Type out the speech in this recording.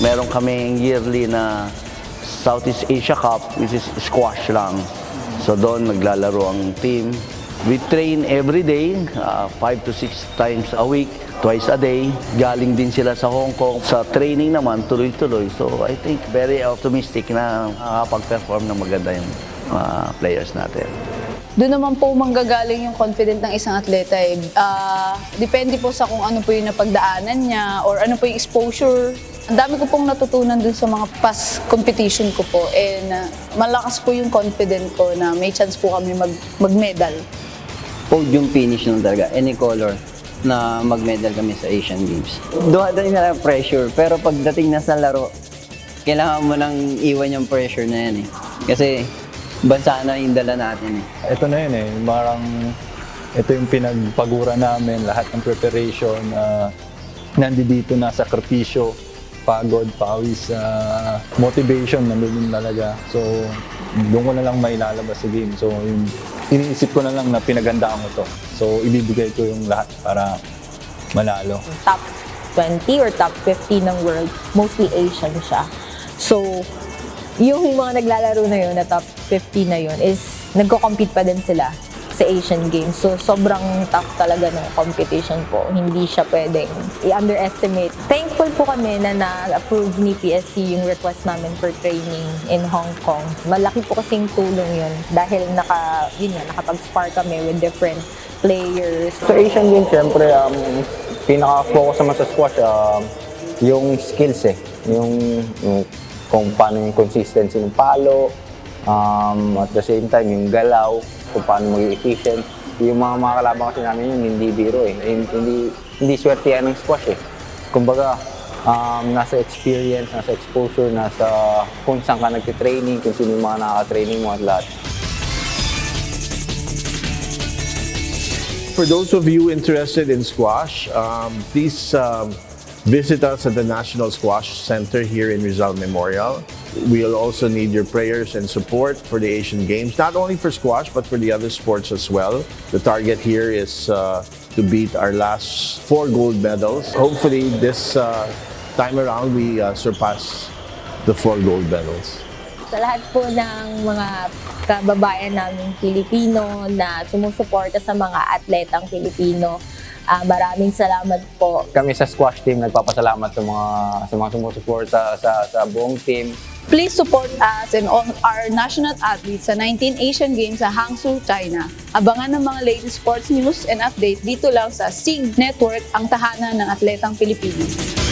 meron kaming yearly na Southeast Asia Cup, which is squash lang. So doon naglalaro ang team. We train every day, uh, five to six times a week, twice a day. Galing din sila sa Hong Kong. Sa training naman, tuloy-tuloy. So I think very optimistic na makakapag-perform ng maganda yung uh, players natin. Doon naman po manggagaling yung confident ng isang atleta eh. Ah, depende po sa kung ano po yung napagdaanan niya or ano po yung exposure. Ang dami ko pong natutunan dun sa mga past competition ko po and ah, malakas po yung confident ko na may chance po kami mag, mag-medal. podium finish nun talaga, any color na mag-medal kami sa Asian Games. Duha-duha na lang pressure, pero pagdating na sa laro, kailangan mo nang iwan yung pressure na yan eh. Kasi bansa na yung dala natin eh. ito na yun eh, parang ito yung pinagpagura namin, lahat ng preparation, uh, nandito na sakripisyo, pagod, pawis, ah, motivation, nandun din talaga. So, doon ko na lang mailalabas sa game. So, yung, iniisip ko na lang na pinagandaan ko to. So, ibibigay ko yung lahat para manalo. top 20 or top 50 ng world, mostly Asian siya. So, yung mga naglalaro na yun, na top 50 na yun, is nagko-compete pa din sila sa Asian Games. So, sobrang tough talaga ng competition po. Hindi siya pwedeng i-underestimate. Thankful po kami na na-approve ni PSC yung request namin for training in Hong Kong. Malaki po kasing tulong yun dahil naka, yun nga, nakapag-spar kami with different players. Sa Asian Games, syempre, um, pinaka-focus naman sa squash, um, yung skills eh. Yung, yung kung paano yung consistency ng palo, um, at the same time, yung galaw, kung paano maging efficient. Yung mga mga kalaban kasi namin yun, hindi biro eh. Hindi, hindi, swerte yan ng squash eh. Kumbaga, um, nasa experience, nasa exposure, nasa kung saan ka nagtitraining, kung sino yung mga nakaka-training mo at lahat. For those of you interested in squash, um, please um, visit us at the National Squash Center here in Rizal Memorial. We'll also need your prayers and support for the Asian Games, not only for squash, but for the other sports as well. The target here is uh, to beat our last four gold medals. Hopefully, this uh, time around, we uh, surpass the four gold medals. sa lahat po ng mga kababayan naming Pilipino na sumusuporta sa mga atletang Pilipino. Ah, maraming salamat po. Kami sa squash team, nagpapasalamat sa mga, sa mga sumusuporta sa, sa buong team. Please support us and all our national athletes sa 19 Asian Games sa Hangzhou, China. Abangan ng mga latest sports news and update dito lang sa SIG Network, ang tahanan ng atletang Pilipino.